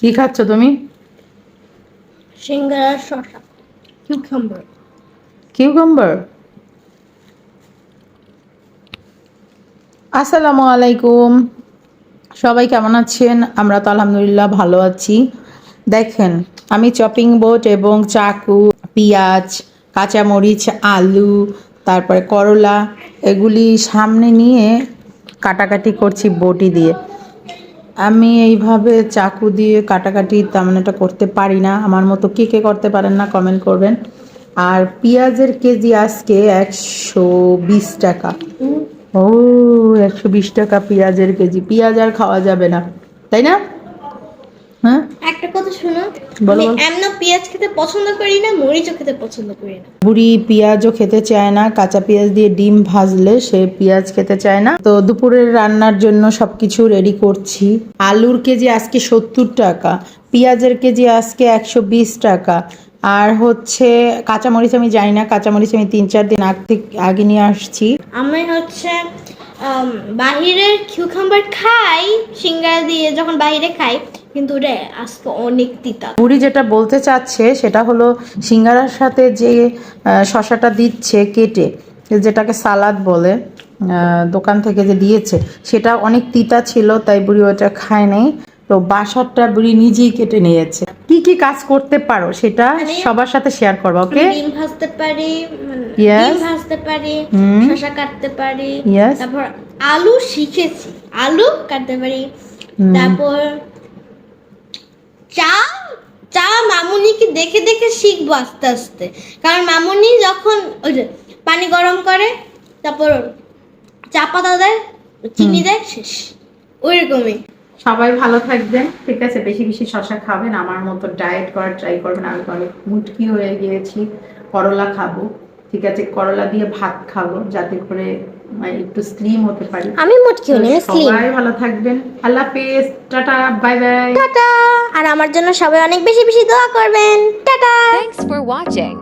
কি খাচ্ছ তুমি? সিঙ্গারা শসা কিউকাম্বার কিউকাম্বার আসসালামু আলাইকুম। সবাই কেমন আছেন? আমরা তো আলহামদুলিল্লাহ ভালো আছি। দেখেন আমি চপিং বোট এবং চাকু পেঁয়াজ কাঁচামরিচ আলু তারপরে করলা এগুলি সামনে নিয়ে কাটাকাটি করছি বটি দিয়ে। আমি এইভাবে চাকু দিয়ে কাটাকাটি তেমন এটা করতে পারি না। আমার মতো কে কে করতে পারেন না কমেন্ট করবেন। আর পেঁয়াজের কেজি আজকে একশো বিশ টাকা। ও, একশো বিশ টাকা পেঁয়াজের কেজি। পেঁয়াজ আর খাওয়া যাবে না, তাই না? হ্যাঁ? একটা কথা শোনো। আমি এমন পেঁয়াজ খেতে পছন্দ করি না মরিচও খেতে পছন্দ করি না। বুড়ি পেঁয়াজও খেতে চায় না কাঁচা পেঁয়াজ দিয়ে ডিম ভাজলে সে পেঁয়াজ খেতে চায় না। তো দুপুরের রান্নার জন্য সবকিছু রেডি করছি। আলুর কেজি আজকে সত্তর টাকা পেঁয়াজের কেজি আজকে একশো বিশ টাকা। আর হচ্ছে কাঁচামরিচ আমি জানি না কাঁচামরিচ আমি তিন চার দিন আগ থেকে আগে নিয়ে আসছি। আমি হচ্ছে বাহিরের কিউকাম্বার খাই সিঙ্গারা দিয়ে যখন বাইরে খাই কিন্তু ওটা আজকে অনেক তিতা। বুড়ি যেটা বলতে চাচ্ছে সেটা হলো সিঙ্গারার সাথে যে শসাটা দিচ্ছে কেটে যেটাকে সালাদ বলে দোকান থেকে যে দিয়েছে সেটা অনেক তিতা ছিল তাই বুড়ি ওটা খায় নাই। তো বাসারটা বুড়ি নিজেই কেটে নিয়েছে। কি কি কাজ করতে পারো সেটা সবার সাথে শেয়ার করব ওকে ডিম ভাজতে পারি মানে ডিম ভাজতে পারি। শসা কাটতে পারি. তারপর আলু শিখেছি। আলু কাটতে পারি তারপর চা চা মামুনিকে দেখে দেখে শিখব আস্তে আস্তে। কারণ মামুনি যখন ওই যে পানি গরম করে তারপর চা পাতা দেয় চিনি দেয় শেষ। ওইরকমই। সবাই ভালো থাকবেন ঠিক আছে? বেশি বেশি শশা খাবেন আমার মতো ডায়েট করার ট্রাই করবেন আমি অনেক মুটকি হয়ে গিয়েছি করলা খাব। ঠিক আছে করলা দিয়ে ভাত খাব যাতে করে মানে একটু স্লিম হতে পারি। আমি মোটকি স্লিম। সবাই ভালো থাকবেন। আল্লাহ হাফেজ। Tata bye bye. টাটা। আর আমার জন্য সবাই অনেক বেশি বেশি দোয়া করবেন। টাটা। Thanks for watching.